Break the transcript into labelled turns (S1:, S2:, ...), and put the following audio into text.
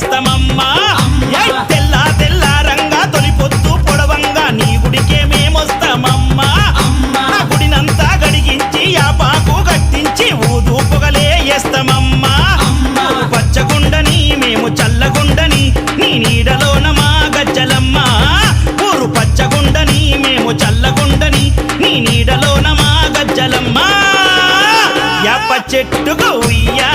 S1: చేస్తామమ్మా. తెల్ల తెల్ల రంగా తొలి తొలిపొత్తు పొడవంగా నీ గుడికే మేమొస్తామమ్మా. నా గుడినంతా గడిగించి యాపాకు కట్టించి ఊదు పొగలే వేస్తామమ్మా పచ్చగుండని మేము చల్లగుండని నీ నీడలోన మా గజ్జలమ్మా. ఊరు పచ్చగుండని మేము చల్లగుండని నీ నీడలోన మా గజ్జలమ్మ. యప్ప చెట్టుకు ఉయ్యా